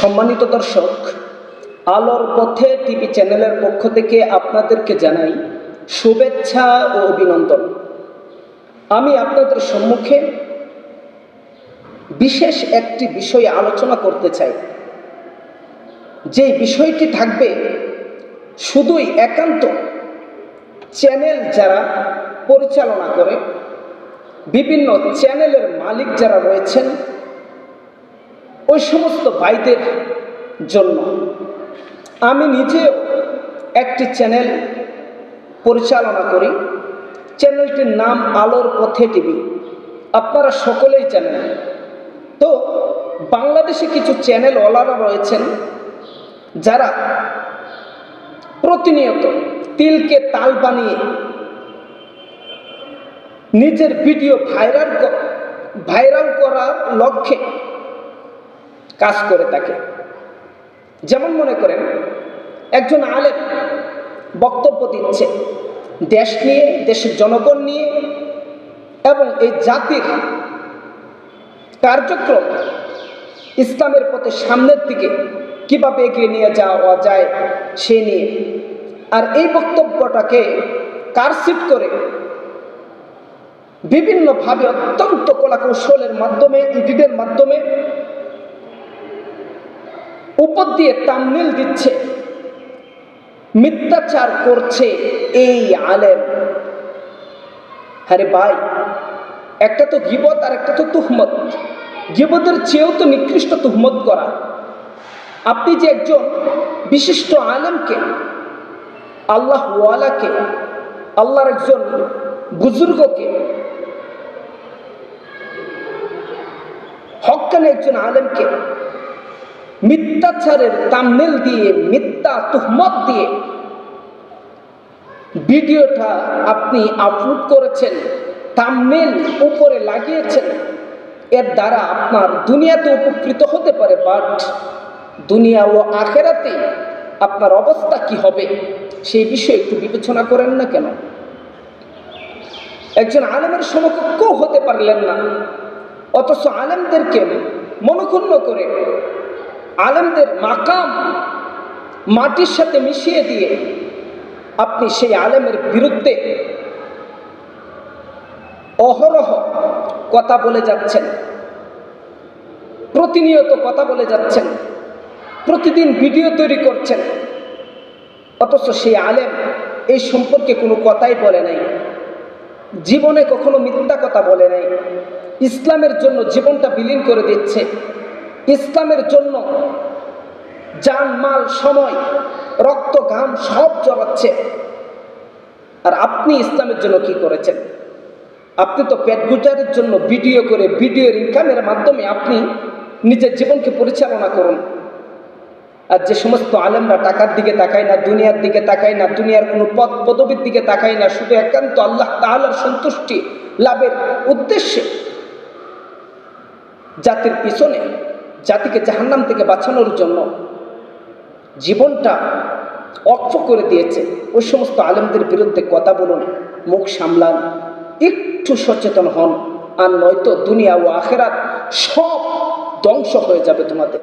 সম্মানিত দর্শক, আলোর পথে টিভি চ্যানেলের পক্ষ থেকে আপনাদেরকে জানাই শুভেচ্ছা ও অভিনন্দন। আমি আপনাদের সম্মুখে বিশেষ একটি বিষয়ে আলোচনা করতে চাই। যে বিষয়টি থাকবে শুধুই একান্ত চ্যানেল যারা পরিচালনা করে, বিভিন্ন চ্যানেলের মালিক যারা রয়েছেন ওই সমস্ত ভাইদের জন্য আমি নিজেও একটি চ্যানেল পরিচালনা করি। চ্যানেলটির নাম আলোর পথে টিভি। আপনারা সকলেই জানেন। তো বাংলাদেশে কিছু চ্যানেল ওলারা রয়েছেন, যারা প্রতিনিয়ত তিলকে তাল বানিয়ে নিজের ভিডিও ভাইরাল ভাইরাল করার লক্ষ্যে কাজ করে থাকে। যেমন মনে করেন, একজন আলেম বক্তব্য দিচ্ছে দেশ নিয়ে, দেশের জনগণ নিয়ে এবং এই জাতির কার্যক্রম ইসলামের পথে সামনের দিকে কীভাবে এগিয়ে নিয়ে যাওয়া যায় সে নিয়ে। আর এই বক্তব্যটাকে কারসিট করে বিভিন্নভাবে অত্যন্ত কলাকৌশলের মাধ্যমে এডিটের মাধ্যমে উপর দিয়ে তামনিল দিচ্ছে। মিথ্যাচার করছে এই আলেম। আরে ভাই, একটা তো গিবত আর একটা তো তুহমত। গিবতের চেয়েও তো নিকৃষ্ট তুহমত করা। আপনি যে একজন বিশিষ্ট আলেমকে, আল্লাহ ওয়ালাকে, আল্লাহর একজন বুজুর্গকে হকানে একজন আলেমকে মিথ্যাচারের তামনেল দিয়ে, মিথ্যা তুহমত দিয়ে ভিডিওটা আপনি আপলোড করেছেন তামনেল উপরে লাগিয়েছেন। এর দ্বারা আপনার দুনিয়াতে উপকৃত হতে পারে বাট দুনিয়া ও আখেরাতে আপনার অবস্থা কি হবে, সেই বিষয়ে একটু বিবেচনা করেন না কেন? একজন আলেমের সমকক্ষ হতে পারলেন না, অথচ আলেমদেরকে মনক্ষুণ্ণ করে আলেমদের মাকাম মাটির সাথে মিশিয়ে দিয়ে আপনি সেই আলেমের বিরুদ্ধে অহরহ কথা বলে যাচ্ছেন, প্রতিনিয়ত কথা বলে যাচ্ছেন, প্রতিদিন ভিডিও তৈরি করছেন, অথচ সেই আলেম এই সম্পর্কে কোনো কথাই বলে নাই, জীবনে কখনো মিথ্যা কথা বলে নাই, ইসলামের জন্য জীবনটা বিলীন করে দিচ্ছে। ইসলামের জন্য যান, মাল, সময়, রক্ত, ঘাম সব জড়াচ্ছে। আর আপনি ইসলামের জন্য কি করেছেন? আপনি তো পেট গুজারের জন্য ভিডিও করে ভিডিওর ইনকামের মাধ্যমে আপনি নিজের জীবনকে পরিচালনা করুন। আর যে সমস্ত আলেমরা টাকার দিকে তাকায় না, দুনিয়ার দিকে তাকায় না, দুনিয়ার কোনো পদ পদবীর দিকে তাকায় না, শুধু একান্ত আল্লাহ তাআলার সন্তুষ্টি, লাভের উদ্দেশ্যে জাতির পিছনে জাতিকে জাহান্নাম থেকে বাঁচানোর জন্য জীবনটা অক্ষ করে দিয়েছে। ওই সমস্ত আলেমদের বিরুদ্ধে কথা বলুন, মুখ সামলান, একটু সচেতন হন, আর নয়তো দুনিয়া ও আখেরাত সব ধ্বংস হয়ে যাবে তোমাদের।